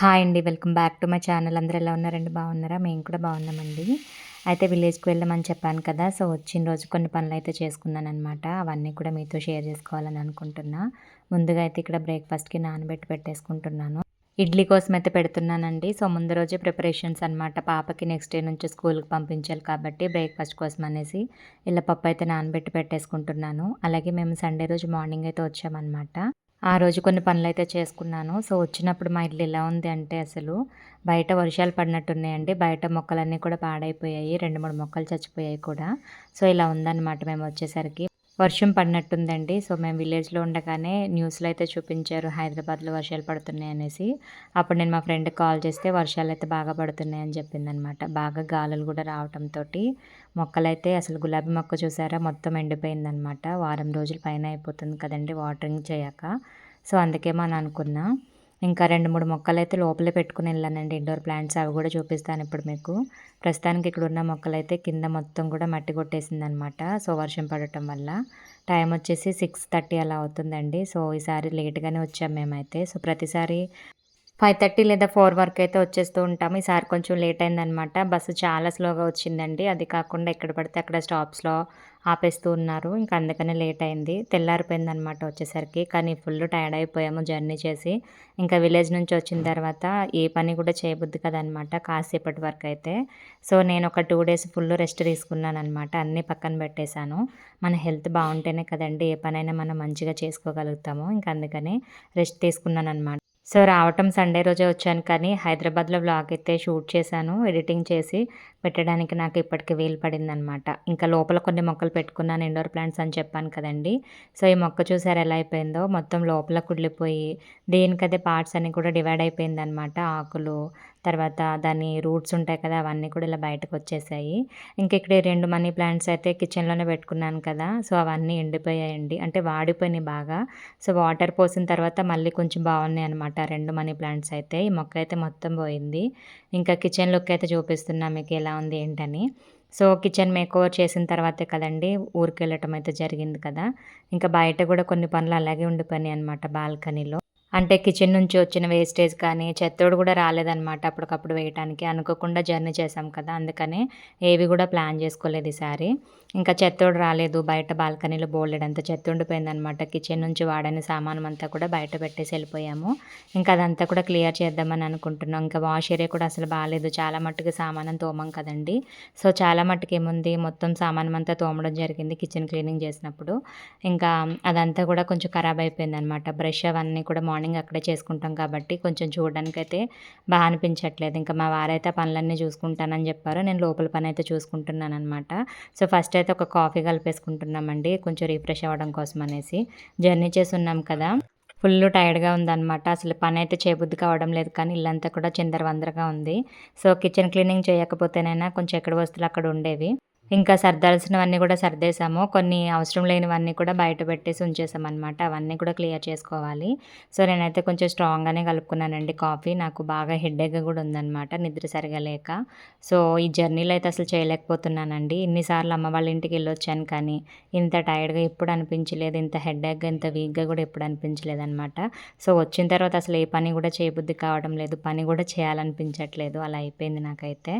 Hi అండి. Welcome back to my channel. అందరూ ఎలా ఉన్నారండి బాగున్నారా? మేము కూడా బాగున్నామండి. అయితే విలేజ్కి వెళ్ళమని చెప్పాను కదా సో వచ్చిన రోజు కొన్ని పనులు అయితే చేసుకున్నాను అనమాట అవన్నీ కూడా మీతో షేర్ చేసుకోవాలని అనుకుంటున్నా. ముందుగా అయితే ఇక్కడ బ్రేక్ఫాస్ట్కి నానబెట్టి పెట్టేసుకుంటున్నాను. ఇడ్లీ కోసం అయితే పెడుతున్నానండి. సో ముందు రోజే ప్రిపరేషన్స్ అనమాట పాపకి నెక్స్ట్ డే నుంచి స్కూల్కి పంపించాలి కాబట్టి బ్రేక్ఫాస్ట్ కోసం అనేసి ఇలా పప్పు అయితే నానబెట్టి పెట్టేసుకుంటున్నాను. అలాగే మేము సండే రోజు మార్నింగ్ అయితే వచ్చామన్నమాట. ఆ రోజు కొన్ని పనులు అయితే చేసుకున్నాను. సో వచ్చినప్పుడు మా ఇల్లు ఎలా ఉంది అంటే అసలు బయట వర్షాలు పడినట్టున్నాయండి. బయట మొక్కలన్నీ కూడా పాడైపోయాయి. రెండు మూడు మొక్కలు చచ్చిపోయాయి కూడా. సో ఇలా ఉందన్నమాట. మేము వచ్చేసరికి వర్షం పడినట్టుందండి. సో మేము విలేజ్లో ఉండగానే న్యూస్లో అయితే చూపించారు హైదరాబాద్లో వర్షాలు పడుతున్నాయి అనేసి. అప్పుడు నేను మా ఫ్రెండ్కి కాల్ చేస్తే వర్షాలు అయితే బాగా పడుతున్నాయి అని చెప్పిందనమాట. బాగా గాలులు కూడా రావడంతో మొక్కలైతే అసలు గులాబీ మొక్క చూసారా? మొత్తం ఎండిపోయిందనమాట. వారం రోజుల పైన అయిపోతుంది కదండి వాటరింగ్ చేయక. సో అందుకే మనం అనుకున్నా. ఇంకా రెండు మూడు మొక్కలు అయితే లోపలే పెట్టుకుని వెళ్ళానండి. ఇండోర్ ప్లాంట్స్ అవి కూడా చూపిస్తాను ఇప్పుడు మీకు. ప్రస్తుతానికి ఇక్కడ ఉన్న మొక్కలు అయితే కింద మొత్తం కూడా మట్టి కొట్టేసింది అనమాట సో వర్షం పడటం వల్ల. టైం వచ్చేసి సిక్స్ థర్టీ అలా అవుతుందండి. సో ఈసారి లేట్గానే వచ్చాం మేమైతే. సో ప్రతిసారి ఫైవ్ థర్టీ లేదా ఫోర్ వరకు అయితే వచ్చేస్తూ ఉంటాము. ఈసారి కొంచెం లేట్ అయిందనమాట. బస్సు చాలా స్లోగా వచ్చిందండి. అది కాకుండా ఎక్కడ పడితే అక్కడ స్టాప్స్లో ఆపేస్తూ ఉన్నారు. ఇంకా అందుకనే లేట్ అయింది. తెల్లారిపోయింది అనమాట వచ్చేసరికి. కానీ ఫుల్ టైర్డ్ అయిపోయాము జర్నీ చేసి. ఇంకా విలేజ్ నుంచి వచ్చిన తర్వాత ఏ పని కూడా చేయబుద్ది కదనమాట కాసేపటి వరకు అయితే. సో నేను ఒక టూ డేస్ ఫుల్ రెస్ట్ తీసుకున్నాను అనమాట అన్నీ పక్కన పెట్టేశాను. మన హెల్త్ బాగుంటేనే కదండి ఏ పనైనా మనం మంచిగా చేసుకోగలుగుతాము. ఇంకా అందుకని రెస్ట్ తీసుకున్నాను అనమాట సో రావటం సండే రోజే వచ్చాను కానీ హైదరాబాద్లో బ్లాగ్ అయితే షూట్ చేశాను ఎడిటింగ్ చేసి పెట్టడానికి నాకు ఇప్పటికి వీలు పడింది అనమాట ఇంకా లోపల కొన్ని మొక్కలు పెట్టుకున్నాను ఇండోర్ ప్లాంట్స్ అని చెప్పాను కదండి. సో ఈ మొక్క చూసారు ఎలా అయిపోయిందో? మొత్తం లోపల కుళ్ళిపోయి దేనికదే పార్ట్స్ అన్నీ కూడా డివైడ్ అయిపోయింది అనమాట ఆకులు తర్వాత దాని రూట్స్ ఉంటాయి కదా అవన్నీ కూడా ఇలా బయటకు వచ్చేసాయి. ఇంక ఇక్కడ రెండు మనీ ప్లాంట్స్ అయితే కిచెన్లోనే పెట్టుకున్నాను కదా సో అవన్నీ ఎండిపోయాయండి. అంటే వాడిపోయినాయి బాగా. సో వాటర్ పోసిన తర్వాత మళ్ళీ కొంచెం బాగున్నాయి అనమాట రెండు మనీ ప్లాంట్స్ అయితే. ఈ మొక్క అయితే మొత్తం పోయింది. ఇంకా కిచెన్ లుక్ అయితే చూపిస్తున్నా మీకు ఎలా ఉంది ఏంటని. సో కిచెన్ మేక్ ఓవర్ చేసిన తర్వాతే కదండి ఊరికి వెళ్ళటం అయితే జరిగింది కదా. ఇంకా బయట కూడా కొన్ని పనులు అలాగే ఉండిపోయినాయి అనమాట బాల్కనీలో. అంటే కిచెన్ నుంచి వచ్చిన వేస్టేజ్ కానీ చెత్తోడు కూడా రాలేదనమాట అప్పటికప్పుడు వేయటానికి. అనుకోకుండా జర్నీ చేసాం కదా అందుకనే ఏవి కూడా ప్లాన్ చేసుకోలేదు ఈసారి. ఇంకా చెత్తోడు రాలేదు బయట బాల్కనీలో బోల్డెడంతా చెత్త ఉండిపోయిందనమాట కిచెన్ నుంచి వాడని సామానం అంతా కూడా బయట పెట్టేసి వెళ్ళిపోయాము. ఇంకా అదంతా కూడా క్లియర్ చేద్దామని అనుకుంటున్నాం. ఇంకా వాష్ ఏరియా కూడా అసలు బాగాలేదు చాలా మట్టుకు సామానం తోమం కదండి. సో చాలా మట్టుకు ఏముంది? మొత్తం సామానం అంతా తోమడం జరిగింది కిచెన్ క్లీనింగ్ చేసినప్పుడు. ఇంకా అదంతా కూడా కొంచెం ఖరాబ్ అయిపోయింది అనమాట బ్రష్ అవన్నీ కూడా మార్నింగ్ అక్కడే చేసుకుంటాం కాబట్టి కొంచెం చూడడానికి అయితే బాగా అనిపించట్లేదు. ఇంకా మా వారైతే పనులన్నీ చూసుకుంటానని చెప్పారు. నేను లోపల పని అయితే చూసుకుంటున్నాను అనమాట సో ఫస్ట్ అయితే ఒక కాఫీ కలిపేసుకుంటున్నామండి. కొంచెం రిఫ్రెష్ అవ్వడం కోసం అనేసి జర్నీ చేసి ఉన్నాం కదా. ఫుల్ టైర్డ్గా ఉందన్నమాట. అసలు పని అయితే చేయబుద్ధి కావడం లేదు కానీ ఇల్లంతా కూడా చిందరవందరగా ఉంది. సో కిచెన్ క్లీనింగ్ చేయకపోతేనైనా కొంచెం ఎక్కడ వస్తువులు అక్కడ ఉండేవి. ఇంకా సర్దాల్సినవన్నీ కూడా సర్దేశాము. కొన్ని అవసరం లేనివన్నీ కూడా బయట పెట్టేసి ఉంచేసామన్నమాట అవన్నీ కూడా క్లియర్ చేసుకోవాలి. సో నేనైతే కొంచెం స్ట్రాంగ్గానే కలుపుకున్నానండి కాఫీ. నాకు బాగా హెడ్ఏక్ కూడా ఉందన్నమాట నిద్ర సరిగా లేక. సో ఈ జర్నీలో అయితే అసలు చేయలేకపోతున్నానండి. ఇన్నిసార్లు అమ్మ వాళ్ళ ఇంటికి వెళ్ళొచ్చాను కానీ ఇంత టైర్డ్గా ఎప్పుడు అనిపించలేదు. ఇంత హెడ్ఏక్గా ఇంత వీక్గా కూడా ఎప్పుడు అనిపించలేదు అనమాట సో వచ్చిన తర్వాత అసలు ఏ పని కూడా చేయబుద్ధి కావడం లేదు. పని కూడా చేయాలనిపించట్లేదు. అలా అయిపోయింది నాకైతే.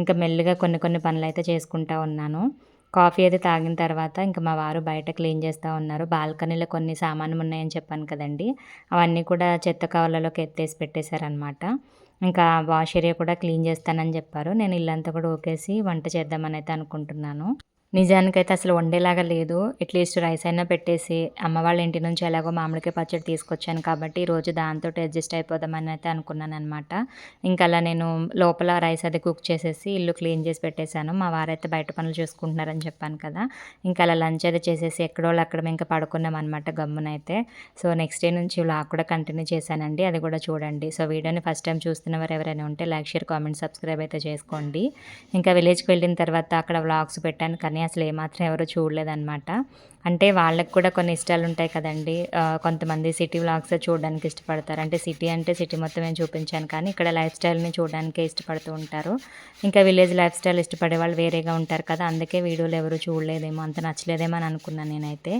ఇంకా మెల్లిగా కొన్ని కొన్ని పనులు అయితే చేసుకుంటా ఉన్నాను. కాఫీ అది తాగిన తర్వాత ఇంకా మా వారు బయట క్లీన్ చేస్తూ ఉన్నారు. బాల్కనీలో కొన్ని సామాన్లు ఉన్నాయని చెప్పాను కదండి. అవన్నీ కూడా చెత్త కవర్లలోకి ఎత్తేసి పెట్టేశారనమాట ఇంకా వాష్ ఏరియా కూడా క్లీన్ చేస్తానని చెప్పారు. నేను ఇల్లంతా కూడా ఓకేసి వంట చేద్దామని అయితే అనుకుంటున్నాను. నిజానికైతే అసలు వండేలాగా లేదు. అట్లీస్ట్ రైస్ అయినా పెట్టేసి అమ్మ వాళ్ళ ఇంటి నుంచి ఎలాగో మామిడికాయ పచ్చడి తీసుకొచ్చాను కాబట్టి ఈరోజు దాంతో అడ్జస్ట్ అయిపోదామని అయితే అనుకున్నాను అనమాట ఇంకా అలా నేను లోపల రైస్ అది కుక్ చేసేసి ఇల్లు క్లీన్ చేసి పెట్టేశాను. మా వారైతే బయట పనులు చూసుకుంటున్నారని చెప్పాను కదా. ఇంకా అలా లంచ్ అది చేసేసి ఎక్కడో అక్కడ ఇంకా పడుకున్నాం అనమాట గమ్మునైతే. సో నెక్స్ట్ డే నుంచి ఇలా కూడా కంటిన్యూ చేశానండి. అది కూడా చూడండి. సో వీడియోని ఫస్ట్ టైం చూస్తున్నవారు ఎవరైనా ఉంటే లైక్ షేర్ కామెంట్ సబ్స్క్రైబ్ అయితే చేసుకోండి. ఇంకా విలేజ్కి వెళ్ళిన తర్వాత అక్కడ వ్లాగ్స్ పెట్టాను. కానీ అసలు ఏమాత్రం ఎవరు చూడలేదన్నమాట. అంటే వాళ్ళకి కూడా కొన్ని ఇష్టాలు ఉంటాయి కదండి. కొంతమంది సిటీ వ్లాగ్స్ చూడడానికి ఇష్టపడతారు. అంటే సిటీ అంటే సిటీ మొత్తం నేను చూపించాను కానీ ఇక్కడ లైఫ్ స్టైల్ని చూడడానికే ఇష్టపడుతూ ఉంటారు. ఇంకా విలేజ్ లైఫ్ స్టైల్ ఇష్టపడే వాళ్ళు వేరేగా ఉంటారు కదా. అందుకే వీడియోలు ఎవరు చూడలేదేమో అంత నచ్చలేదేమో అని అనుకున్నాను నేనైతే.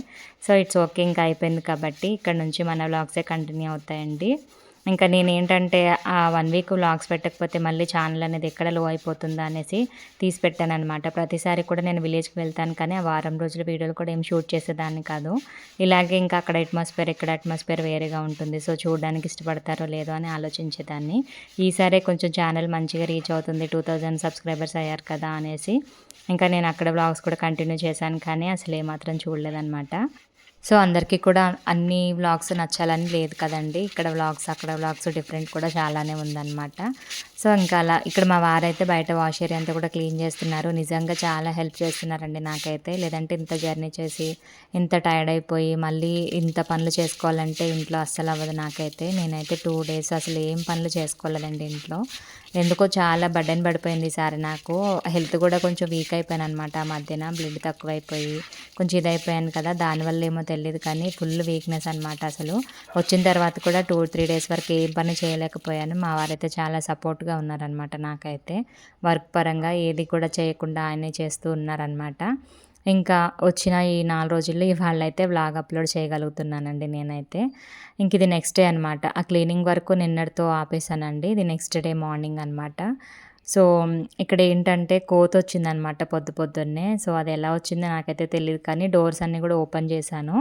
సో ఇట్స్ ఓకే ఇంకా అయిపోయింది కాబట్టి ఇక్కడ నుంచి మన వ్లాగ్సే కంటిన్యూ అవుతాయండి. ఇంకా నేనేంటంటే ఆ వన్ వీక్ వ్లాగ్స్ పెట్టకపోతే మళ్ళీ ఛానల్ అనేది ఎక్కడ లో అయిపోతుందా అనేసి తీసి పెట్టాను అనమాట ప్రతిసారి కూడా నేను విలేజ్కి వెళ్తాను కానీ ఆ వారం రోజుల వీడియోలు కూడా ఏం షూట్ చేసేదాన్ని కాదు. ఇలాగే ఇంకా అక్కడ అట్మాస్ఫియర్ ఇక్కడ అట్మాస్ఫియర్ వేరేగా ఉంటుంది. సో చూడడానికి ఇష్టపడతారో లేదో అని ఆలోచించేదాన్ని. ఈసారి కొంచెం ఛానల్ మంచిగా రీచ్ అవుతుంది. టూ థౌజండ్ సబ్స్క్రైబర్స్ అయ్యారు కదా అనేసి. ఇంకా నేను అక్కడ బ్లాగ్స్ కూడా కంటిన్యూ చేశాను కానీ అసలు ఏమాత్రం చూడలేదన్నమాట. సో అందరికీ కూడా అన్ని వ్లాగ్స్ నచ్చాలని లేదు కదండి. ఇక్కడ వ్లాగ్స్ అక్కడ వ్లాగ్స్ డిఫరెంట్ కూడా చాలానే ఉందన్నమాట. సో ఇంకా అలా ఇక్కడ మా వారైతే బయట వాష్ ఏరియా అంతా కూడా క్లీన్ చేస్తున్నారు. నిజంగా చాలా హెల్ప్ చేస్తున్నారండి నాకైతే. లేదంటే ఇంత జర్నీ చేసి ఇంత టైర్డ్ అయిపోయి మళ్ళీ ఇంత పనులు చేసుకోవాలంటే ఇంట్లో అస్సలు అవ్వదు నాకైతే. నేనైతే టూ డేస్ అసలు ఏం పనులు చేసుకోలేదండి ఇంట్లో. ఎందుకో చాలా బడ్డన్ పడిపోయింది ఈసారి నాకు. హెల్త్ కూడా కొంచెం వీక్ అయిపోయాను అనమాట ఆ మధ్యన. బ్లడ్ తక్కువైపోయి కొంచెం ఇదైపోయాను కదా. దానివల్ల ఏమో తెలియదు కానీ ఫుల్ వీక్నెస్ అనమాట అసలు. వచ్చిన తర్వాత కూడా టూ త్రీ డేస్ వరకు ఏం పని చేయలేకపోయాను. మా వారైతే చాలా సపోర్ట్గా ఉన్నారనమాట నాకైతే. వర్క్ పరంగా ఏది కూడా చేయకుండా ఆయనే చేస్తూ ఉన్నారనమాట. ఇంకా వచ్చిన ఈ నాలుగు రోజుల్లో ఇవాళ అయితే వ్లాగ్ అప్లోడ్ చేయగలుగుతున్నానండి నేనైతే. ఇంక ఇది నెక్స్ట్ డే అనమాట. ఆ క్లీనింగ్ వరకు నిన్నటితో ఆపేసానండి ఇది నెక్స్ట్ డే మార్నింగ్ అనమాట. సో ఇక్కడ ఏంటంటే కోత వచ్చిందనమాట పొద్దు పొద్దున్నే. సో అది ఎలా వచ్చిందో నాకైతే తెలియదు కానీ డోర్స్ అన్నీ కూడా ఓపెన్ చేశాను.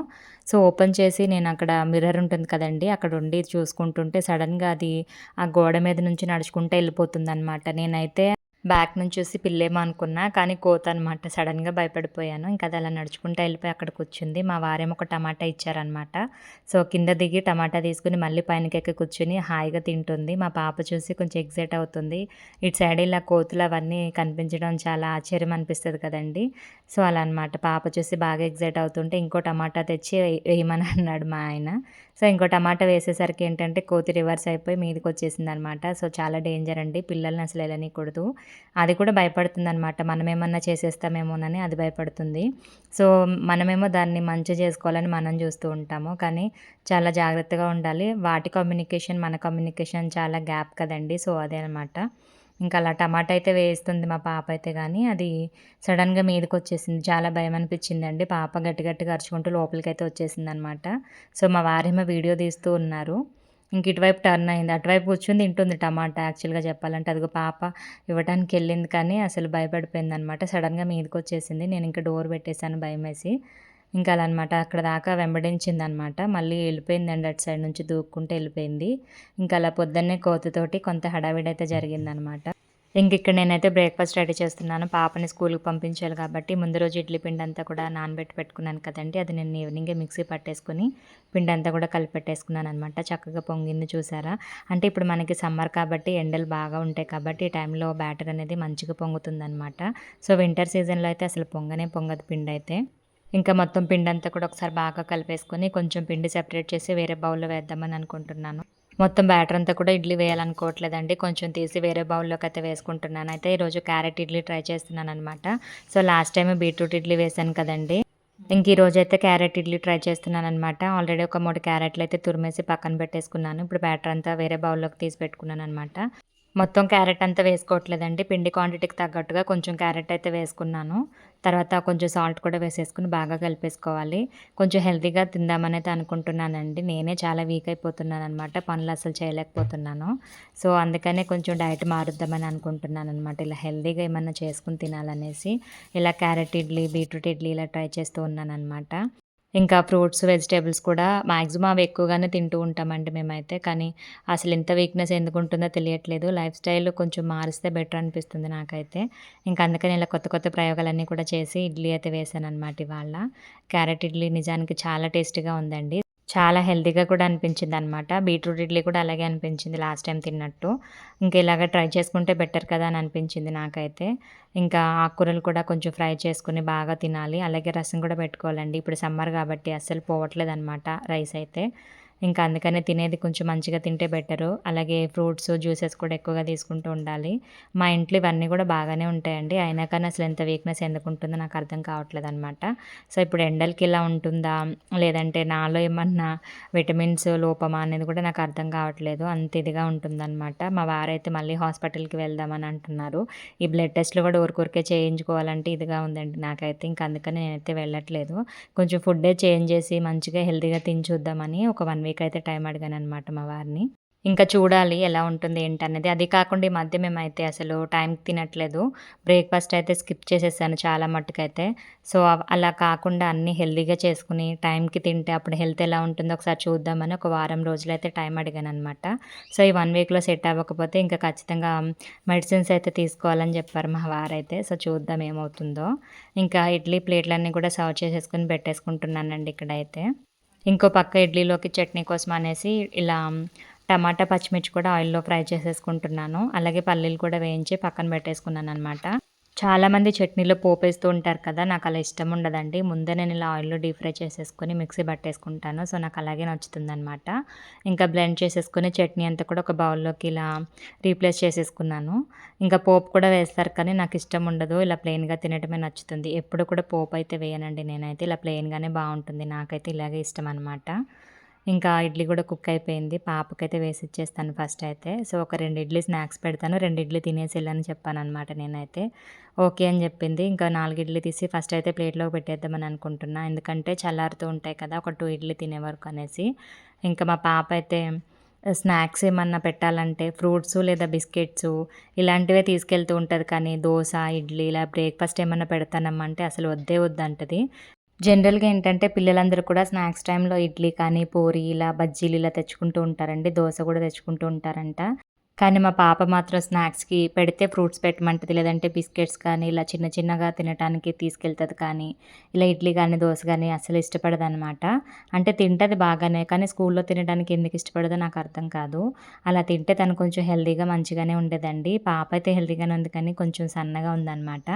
సో ఓపెన్ చేసి నేను అక్కడ మిర్రర్ ఉంటుంది కదండి అక్కడ ఉండి చూసుకుంటుంటే సడన్గా అది ఆ గోడ మీద నుంచి నడుచుకుంటే వెళ్ళిపోతుంది అనమాట నేనైతే బ్యాక్ నుంచి చూసి పిల్లేమో అనుకున్నా కానీ కోత అనమాట సడన్గా భయపడిపోయాను. ఇంకా అది అలా నడుచుకుంటూ వెళ్ళిపోయి అక్కడ కూర్చుంది మా వారేమో ఒక టమాటా ఇచ్చారనమాట సో కింద దిగి టమాటా తీసుకుని మళ్ళీ పైనకి ఎక్కి కూర్చుని హాయిగా తింటుంది. మా పాప చూసి కొంచెం ఎగ్జైట్ అవుతుంది. ఇటు సైడ్ ఇలా కోతులు అవన్నీ కనిపించడం చాలా ఆశ్చర్యం అనిపిస్తుంది కదండి. సో అలా అనమాట పాప చూసి బాగా ఎగ్జైట్ అవుతుంటే ఇంకో టమాటా తెచ్చి వేయమని అన్నాడు మా ఆయన. సో ఇంకో టమాటా వేసేసరికి ఏంటంటే కోతి రివర్స్ అయిపోయి మీదకి వచ్చేసింది అనమాట సో చాలా డేంజర్ అండి. పిల్లల్ని అసలు వెళ్ళనీకూడదు అది కూడా భయపడుతుంది అనమాట మనం ఏమన్నా చేసేస్తామేమోనని అది భయపడుతుంది. సో మనమేమో దాన్ని మంచి చేసుకోవాలని మనం చూస్తూ ఉంటాము. కానీ చాలా జాగ్రత్తగా ఉండాలి. వాటి కమ్యూనికేషన్ మన కమ్యూనికేషన్ చాలా గ్యాప్ కదండి. సో అదే అనమాట ఇంకా అలా టమాటా అయితే వేస్తుంది మా పాప అయితే కానీ అది సడన్గా మీదకి వచ్చేసింది చాలా భయం అనిపించిందండి. పాప గట్టి గట్టిగా అరుచుకుంటూ లోపలికి అయితే వచ్చేసింది అనమాట సో మా వారేమో వీడియో తీస్తూ ఉన్నారు. ఇంక ఇటువైపు టర్న్ అయింది. అటువైపు కూర్చుని తింటుంది టమాటా. యాక్చువల్గా చెప్పాలంటే అదిగో పాప ఇవ్వడానికి వెళ్ళింది కానీ అసలు భయపడిపోయింది అనమాట సడన్గా మీదకి వచ్చేసింది. నేను ఇంకా డోర్ పెట్టేశాను భయం వేసి ఇంకా అలా అనమాట అక్కడ దాకా వెంబడించింది అనమాట మళ్ళీ వెళ్ళిపోయిందండి అటు సైడ్ నుంచి దూక్కుంటే వెళ్ళిపోయింది. ఇంకా అలా పొద్దున్నే కోతతోటి కొంత హడావిడి అయితే జరిగిందనమాట. ఇంక ఇక్కడ నేనైతే బ్రేక్ఫాస్ట్ రెడీ చేస్తున్నాను. పాపని స్కూల్కి పంపించాలి కాబట్టి ముందు రోజు ఇడ్లీ పిండి అంతా కూడా నానబెట్టి పెట్టుకున్నాను కదండి. అది నేను ఈవినింగే మిక్సీ పట్టేసుకుని పిండి అంతా కూడా కలిపి పెట్టేసుకున్నాను అనమాట చక్కగా పొంగింది చూసారా? అంటే ఇప్పుడు మనకి సమ్మర్ కాబట్టి ఎండలు బాగా ఉంటాయి కాబట్టి ఈ టైంలో బ్యాటర్ అనేది మంచిగా పొంగుతుందనమాట సో వింటర్ సీజన్లో అయితే అసలు పొంగనే పొంగదు పిండి అయితే ఇంకా మొత్తం పిండి అంతా కూడా ఒకసారి బాగా కలిపేసుకొని కొంచెం పిండి సెపరేట్ చేసి వేరే బౌల్లో వేద్దామని అనుకుంటున్నాను. మొత్తం బ్యాటర్ అంతా కూడా ఇడ్లీ వేయాలనుకోవట్లేదండి. కొంచెం తీసి వేరే బౌల్లోకి అయితే వేసుకుంటున్నాను. అయితే ఈరోజు క్యారెట్ ఇడ్లీ ట్రై చేస్తున్నాను అనమాట so last time beetroot idli వేసాను కదండి. ఇంక ఈరోజు అయితే క్యారెట్ ఇడ్లీ ట్రై చేస్తున్నాను అనమాట ఆల్రెడీ ఒక మూడు క్యారెట్లు అయితే తురిమేసి పక్కన పెట్టేసుకున్నాను. ఇప్పుడు బ్యాటర్ అంతా వేరే బౌల్లోకి తీసి పెట్టుకున్నాను అనమాట మొత్తం క్యారెట్ అంతా వేసుకోవట్లేదండి. పిండి క్వాంటిటీకి తగ్గట్టుగా కొంచెం క్యారెట్ అయితే వేసుకున్నాను. తర్వాత కొంచెం సాల్ట్ కూడా వేసేసుకుని బాగా కలిపేసుకోవాలి. కొంచెం హెల్తీగా తిందామనైతే అనుకుంటున్నానండి. నేనే చాలా వీక్ అయిపోతున్నాను అనమాట పనులు అసలు చేయలేకపోతున్నాను. సో అందుకనే కొంచెం డైట్ మారుద్దామని అనుకుంటున్నాను అనమాట ఇలా హెల్తీగా ఏమన్నా చేసుకుని తినాలనేసి ఇలా క్యారెట్ ఇడ్లీ బీట్రూట్ ఇడ్లీ ఇలా ట్రై చేస్తూ ఉన్నాను అనమాట ఇంకా ఫ్రూట్స్ వెజిటేబుల్స్ కూడా మ్యాక్సిమం అవి ఎక్కువగానే తింటూ ఉంటామండి మేమైతే. కానీ అసలు ఇంత వీక్నెస్ ఎందుకు ఉంటుందో తెలియట్లేదు. లైఫ్ స్టైల్ కొంచెం మారిస్తే బెటర్ అనిపిస్తుంది నాకైతే. ఇంకా అందుకని ఇలా కొత్త కొత్త ప్రయోగాలన్నీ కూడా చేసి ఇడ్లీ అయితే వేసాను అనమాట ఇవాళ. క్యారెట్ ఇడ్లీ నిజానికి చాలా టేస్టీగా ఉందండి. చాలా హెల్తీగా కూడా అనిపించింది అనమాట బీట్రూట్ ఇడ్లీ కూడా అలాగే అనిపించింది లాస్ట్ టైం తిన్నట్టు. ఇంకా ఇలాగ ట్రై చేసుకుంటే బెటర్ కదా అని అనిపించింది నాకైతే. ఇంకా ఆకుకూరలు కూడా కొంచెం ఫ్రై చేసుకుని బాగా తినాలి. అలాగే రసం కూడా పెట్టుకోవాలండి. ఇప్పుడు సమ్మర్ కాబట్టి అస్సలు పోవట్లేదు అనమాట రైస్ అయితే. ఇంకా అందుకనే తినేది కొంచెం మంచిగా తింటే బెటరు. అలాగే ఫ్రూట్స్ జ్యూసెస్ కూడా ఎక్కువగా తీసుకుంటూ ఉండాలి. మా ఇంట్లో ఇవన్నీ కూడా బాగానే ఉంటాయండి. అయినా కానీ అసలు ఎంత వీక్నెస్ ఎందుకు ఉంటుందో నాకు అర్థం కావట్లేదు అనమాట సో ఇప్పుడు ఎండలకి ఇలా ఉంటుందా? లేదంటే నాలో ఏమన్నా విటమిన్స్ లోపమా అనేది కూడా నాకు అర్థం కావట్లేదు. అంత ఇదిగా ఉంటుందన్నమాట. మా వారైతే మళ్ళీ హాస్పిటల్కి వెళ్దామని అంటున్నారు. ఈ బ్లడ్ టెస్ట్లు కూడా ఊరికొరికే చేయించుకోవాలంటే ఇదిగా ఉందండి నాకైతే. ఇంకా అందుకని నేనైతే వెళ్ళట్లేదు. కొంచెం ఫుడ్డే చేంజ్ చేసి మంచిగా హెల్తీగా తిని చూద్దామని ఒక వన్ వీక్ అయితే టైం అడిగాను అనమాట మా వారిని ఇంకా చూడాలి ఎలా ఉంటుంది ఏంటనేది. అది కాకుండా ఈ మధ్య మేమైతే అసలు టైంకి తినట్లేదు. బ్రేక్‌ఫాస్ట్ అయితే స్కిప్ చేసేసాను చాలా మట్టుకైతే. సో, అలా కాకుండా అన్నీ హెల్దీగా చేసుకుని టైంకి తింటే అప్పుడు హెల్త్ ఎలా ఉంటుందో ఒకసారి చూద్దామని ఒక వారం రోజులైతే టైం అడిగాను అనమాట సో, ఈ వన్ వీక్‌లో సెట్ అవ్వకపోతే ఇంకా ఖచ్చితంగా మెడిసిన్స్ అయితే తీసుకోవాలని చెప్పారు మా వారైతే. సో, చూద్దాం ఏమవుతుందో. ఇంకా ఇడ్లీ ప్లేట్‌లన్నీ కూడా సర్వ్ చేసేసుకొని పెట్టేసుకుంటున్నానండి ఇక్కడైతే. ఇంకో పక్క ఇడ్లీలోకి చట్నీ కోసం అనేసి ఇలా టమాటా, పచ్చిమిర్చి కూడా ఆయిల్‌లో ఫ్రై చేసేసుకుంటున్నాను. అలాగే పల్లీలు కూడా వేయించి పక్కన పెట్టేసుకున్నాను అనమాట చాలామంది చట్నీలో పోపేస్తూ ఉంటారు కదా! నాకు అలా ఇష్టం ఉండదండి. ముందే నేను ఇలా ఆయిల్‌లో డీప్ ఫ్రై చేసేసుకొని మిక్సీ పట్టేసుకుంటాను. సో, నాకు అలాగే నచ్చుతుందనమాట. ఇంకా బ్లెండ్ చేసేసుకొని చట్నీ అంతా కూడా ఒక బౌల్‌లోకి ఇలా రీప్లేస్ చేసేసుకున్నాను. ఇంకా పోపు కూడా వేస్తారు కానీ నాకు ఇష్టం ఉండదు. ఇలా ప్లెయిన్‌గా తినటమే నచ్చుతుంది. ఎప్పుడు కూడా పోపు అయితే వేయనండి నేనైతే. ఇలా ప్లెయిన్‌గానే బాగుంటుంది నాకైతే ఇలాగే ఇష్టం అనమాట. ఇంకా ఇడ్లీ కూడా కుక్ అయిపోయింది. పాపకైతే వేసి ఇచ్చేస్తాను ఫస్ట్ అయితే. సో, ఒక రెండు ఇడ్లీ స్నాక్స్ పెడతాను. రెండు ఇడ్లీ తినేసి వెళ్ళని చెప్పాను అనమాట నేనైతే. ఓకే అని చెప్పింది. ఇంకా నాలుగు ఇడ్లీ తీసి ఫస్ట్ అయితే ప్లేట్లో పెట్టేద్దామని అనుకుంటున్నా. ఎందుకంటే చల్లారుతూ ఉంటాయి కదా! ఒక టూ ఇడ్లీ తినే వరకు అనేసి. ఇంకా మా పాప అయితే స్నాక్స్ ఏమన్నా పెట్టాలంటే ఫ్రూట్స్ లేదా బిస్కెట్స్ ఇలాంటివే తీసుకెళ్తూ ఉంటుంది కానీ దోశ ఇడ్లీ ఇలా బ్రేక్‌ఫాస్ట్ ఏమన్నా పెడతానమ్మంటే అసలు వద్దే వద్దంటది. జనరల్‌గా ఏంటంటే పిల్లలందరూ కూడా స్నాక్స్ టైంలో ఇడ్లీ కానీ, పూరి ఇలా బజ్జీలు ఇలా తెచ్చుకుంటూ ఉంటారండి. దోశ కూడా తెచ్చుకుంటూ ఉంటారంట. కానీ మా పాప మాత్రం స్నాక్స్‌కి పెడితే ఫ్రూట్స్ పెట్టమంటది. లేదంటే బిస్కెట్స్ కానీ ఇలా చిన్న చిన్నగా తినటానికి తీసుకెళ్తుంది కానీ, ఇలా ఇడ్లీ కానీ దోశ కానీ అసలు ఇష్టపడదనమాట. అంటే తింటది బాగానే కానీ స్కూల్‌లో తినడానికి ఎందుకు ఇష్టపడదో నాకు అర్థం కాదు. అలా తింటే తను కొంచెం హెల్దీగా మంచిగానే ఉండేదండి. పాప అయితే హెల్దీగానే ఉంది కానీ కొంచెం సన్నగా ఉందనమాట.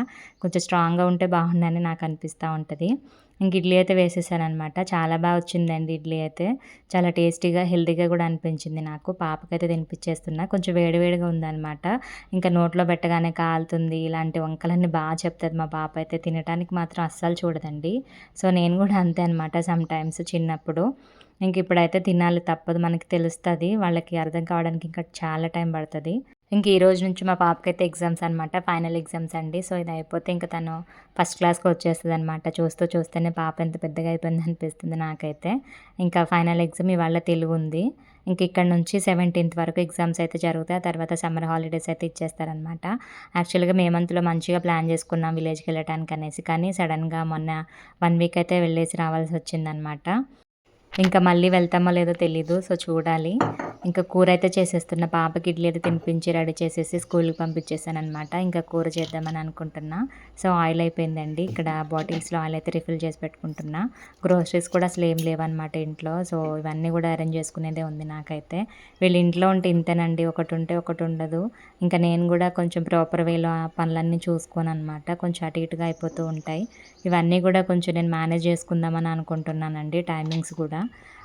కొంచెం స్ట్రాంగ్‌గా ఉంటే బాగుందని నాకు అనిపిస్తూ ఉంటుంది ఇంక ఇడ్లీ అయితే వేసేసానమాట చాలా బాగా వచ్చిందండి ఇడ్లీ అయితే. చాలా టేస్టీగా, హెల్తీగా కూడా అనిపించింది నాకు. పాపకైతే తినిపించేస్తున్నా కొంచెం వేడివేడిగా ఉందనమాట. ఇంకా నోట్లో పెట్టగానే కాలుతుంది. ఇలాంటి వంకలన్నీ బాగా చెప్తుంది మా పాప అయితే. తినటానికి మాత్రం అస్సలు చూడదండి. సో, నేను కూడా అంతే అనమాట సమ్‌టైమ్స్ చిన్నప్పుడు. ఇంక ఇప్పుడైతే తినాలి తప్పదు. మనకి తెలుస్తుంది వాళ్ళకి అర్థం కావడానికి ఇంకా చాలా టైం పడుతుంది ఇంక ఈ రోజు నుంచి మా పాపకైతే ఎగ్జామ్స్ అనమాట. ఫైనల్ ఎగ్జామ్స్ అండి. సో, ఇది అయిపోతే ఇంక తను ఫస్ట్ క్లాస్‌కి వచ్చేస్తుంది అనమాట చూస్తూ చూస్తేనే పాప ఎంత పెద్దగా అయిపోయింది అనిపిస్తుంది నాకైతే. ఇంకా ఫైనల్ ఎగ్జామ్ ఇవాళ తెలుగు ఉంది ఇంక ఇక్కడ నుంచి 17థ్ వరకు ఎగ్జామ్స్ అయితే జరుగుతాయి. ఆ తర్వాత సమ్మర్ హాలిడేస్ అయితే ఇచ్చేస్తారనమాట. యాక్చువల్‌గా మే మంత్‌లో మంచిగా ప్లాన్ చేసుకున్నాం విలేజ్‌కి వెళ్ళటానికనేసి. కానీ సడన్‌గా మొన్న వన్ వీక్ అయితే వెళ్ళేసి రావాల్సి వచ్చిందనమాట ఇంకా మళ్ళీ వెళ్తామో లేదో తెలీదు. సో, చూడాలి. ఇంకా కూర అయితే చేసేస్తున్న పాపకి ఇడ్లీ అయితే తినిపించి రెడీ చేసేసి స్కూల్‌కి పంపించేసాననమాట. ఇంకా కూర చేద్దామని అనుకుంటున్నా. సో, ఆయిల్ అయిపోయిందండి. ఇక్కడ బాటిల్స్‌లో ఆయిల్ అయితే రిఫిల్ చేసి పెట్టుకుంటున్నా. గ్రోసరీస్ కూడా అసలు ఏం లేవనమాట ఇంట్లో. సో, ఇవన్నీ కూడా అరేంజ్ చేసుకునేదే ఉంది నాకైతే. వీళ్ళు ఇంట్లో ఉంటే ఇంతేనండి. ఒకటి ఉంటే ఒకటి ఉండదు. ఇంకా నేను కూడా కొంచెం ప్రాపర్ వేలో ఆ పనులన్నీ చూసుకోననమాట. కొంచెం అటు ఇటుగా అయిపోతూ ఉంటాయి. ఇవన్నీ కూడా కొంచెం నేను మేనేజ్ చేసుకుందామని అనుకుంటున్నానండి టైమింగ్స్ కూడా.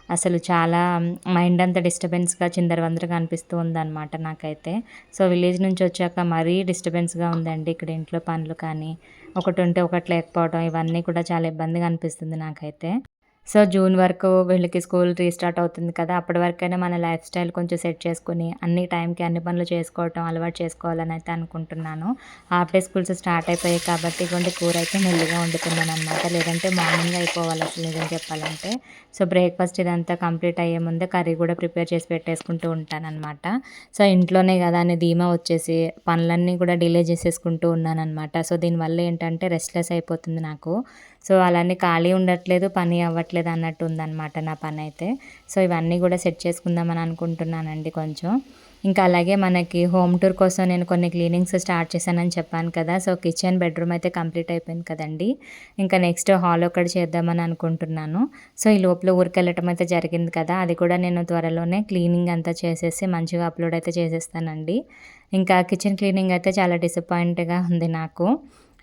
అసలు చాలా మైండ్ అంతా డిస్టర్బెన్స్‌గా చిందరవందరగా అనిపిస్తూ ఉందన్నమాట నాకైతే. సో, విలేజ్ నుంచి వచ్చాక మరీ డిస్టర్బెన్స్‌గా ఉందండి. ఇక్కడ ఇంట్లో పనులు కానీ, ఒకటి ఉంటే ఒకటి లేకపోవడం ఇవన్నీ కూడా చాలా ఇబ్బందిగా అనిపిస్తుంది నాకైతే. సో, జూన్ వరకు వీళ్ళకి స్కూల్ రీస్టార్ట్ అవుతుంది కదా! అప్పటి వరకైనా మన లైఫ్ స్టైల్ కొంచెం సెట్ చేసుకుని అన్ని టైంకి అన్ని పనులు చేసుకోవటం అలవాటు చేసుకోవాలని అయితే అనుకుంటున్నాను. హాఫ్ డే స్కూల్స్ స్టార్ట్ అయిపోయాయి కాబట్టి కొన్ని కూర అయితే మెల్లిగా వండుతున్నాననమాట. లేదంటే మార్నింగ్ అయిపోవాలి అసలు నిజం చెప్పాలంటే. సో, బ్రేక్‌ఫాస్ట్ ఇదంతా కంప్లీట్ అయ్యే ముందే కర్రీ కూడా ప్రిపేర్ చేసి పెట్టేసుకుంటూ ఉంటానన్నమాట సో, ఇంట్లోనే కదా అనే ధీమా వచ్చేసి పనులన్నీ కూడా డిలే చేసేసుకుంటూ ఉన్నానన్నమాట సో, దీనివల్ల ఏంటంటే రెస్ట్‌లెస్ అయిపోతుంది నాకు. సో, అలానే ఖాళీ ఉండట్లేదు, పని అవ్వట్లేదు అన్నట్టు ఉందన్నమాట నా పని అయితే సో, ఇవన్నీ కూడా సెట్ చేసుకుందామని అనుకుంటున్నానండి కొంచెం. ఇంకా అలాగే మనకి హోమ్ టూర్ కోసం నేను కొన్ని క్లీనింగ్స్ స్టార్ట్ చేశానని చెప్పాను కదా! సో, కిచెన్, బెడ్‌రూమ్ అయితే కంప్లీట్ అయిపోయింది కదండీ! ఇంకా నెక్స్ట్ హాల్ ఒకటి చేద్దామని అనుకుంటున్నాను. సో, ఈ లోపల ఊరికెళ్ళటం అయితే జరిగింది కదా! అది కూడా నేను త్వరలోనే క్లీనింగ్ అంతా చేసేసి మంచిగా అప్‌లోడ్ అయితే చేసేస్తానండి. ఇంకా కిచెన్ క్లీనింగ్ అయితే చాలా డిసప్పాయింట్‌గా ఉంది నాకు.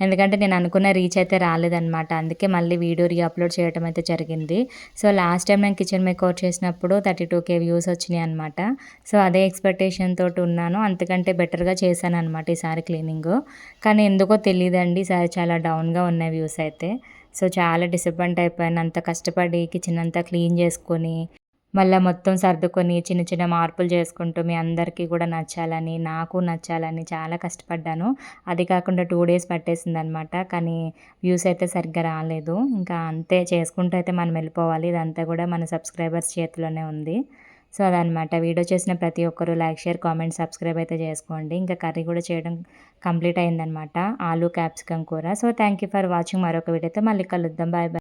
ఎందుకంటే నేను అనుకున్న రీచ్ అయితే రాలేదనమాట. అందుకే మళ్ళీ వీడియో రీఅప్లోడ్ అప్‌లోడ్ చేయటం అయితే జరిగింది. సో, లాస్ట్ టైం నేను కిచెన్ మేకోవర్ చేసినప్పుడు థర్టీ టూ కే వ్యూస్ వచ్చినాయి అనమాట సో, అదే ఎక్స్‌పెక్టేషన్ తోటి ఉన్నాను. అంతకంటే బెటర్‌గా చేశాననమాట ఈసారి క్లీనింగ్ కానీ ఎందుకో తెలియదండి ఈసారి చాలా డౌన్‌గా ఉన్నాయి వ్యూస్ అయితే. సో, చాలా డిసప్పాయింట్ అయిపోయాను. అంత కష్టపడి కిచెన్ అంతా క్లీన్ చేసుకొని, మళ్ళీ మొత్తం సర్దుకొని చిన్న చిన్న మార్పులు చేసుకుంటూ మీ అందరికీ కూడా నచ్చాలని, నాకు నచ్చాలని చాలా కష్టపడ్డాను. అది కాకుండా టూ డేస్ పట్టేసింది అనమాట కానీ వ్యూస్ అయితే సరిగ్గా రాలేదు. ఇంకా అంతే చేసుకుంటూ అయితే మనం వెళ్ళిపోవాలి. ఇదంతా కూడా మన సబ్స్క్రైబర్స్ చేతిలోనే ఉంది. సో అదనమాట వీడియో చేసిన ప్రతి ఒక్కరు లైక్ షేర్ కామెంట్ సబ్స్క్రైబ్ అయితే చేసుకోండి ఇంకా కర్రీ కూడా చేయడం కంప్లీట్ అయిందనమాట ఆలు క్యాప్సికమ్ కూర so thank you for watching మరొక వీడియోతో మళ్ళీ కలుద్దాం బాయ్ బాయ్